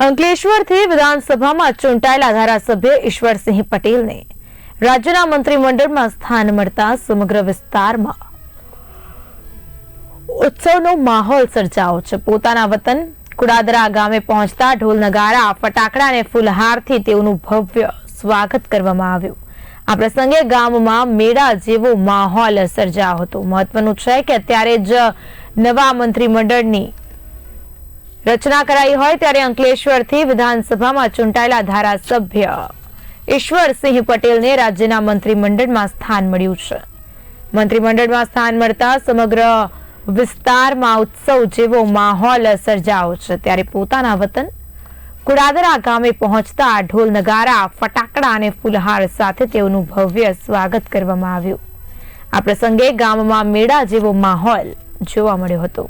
અંકલેશ્વરથી વિધાનસભામાં ચૂંટાયેલા ધારાસભ્ય ઈશ્વરસિંહ પટેલને રાજ્યના મંત્રીમંડળમાં સ્થાન મળતા સમગ્ર વિસ્તારમાં ઉત્સવનો માહોલ સર્જાયો છે. પોતાના વતન કુડાદરા ગામે પહોંચતા ઢોલ નગારા, ફટાકડા અને ફૂલહારથી તેઓનું ભવ્ય સ્વાગત કરવામાં આવ્યું. આ પ્રસંગે ગામમાં મેળા જેવો માહોલ સર્જાયો હતો. મહત્વનું છે કે અત્યારે જ નવા મંત્રીમંડળની રચના કરાઈ હોય ત્યારે અંકલેશ્વરથી વિધાનસભામાં ચૂંટાયેલા ધારાસભ્ય ઈશ્વરસિંહ પટેલને રાજ્યના મંત્રીમંડળમાં સ્થાન મળ્યું છે. મંત્રીમંડળમાં સ્થાન મળતા સમગ્ર વિસ્તારમાં ઉત્સવ જેવો માહોલ સર્જાયો છે. ત્યારે પોતાના વતન કુડાદરા ગામે પહોંચતા ઢોલ નગારા, ફટાકડા અને ફૂલહાર સાથે તેઓનું ભવ્ય સ્વાગત કરવામાં આવ્યું. આ પ્રસંગે ગામમાં મેળા જેવો માહોલ જોવા મળ્યો હતો.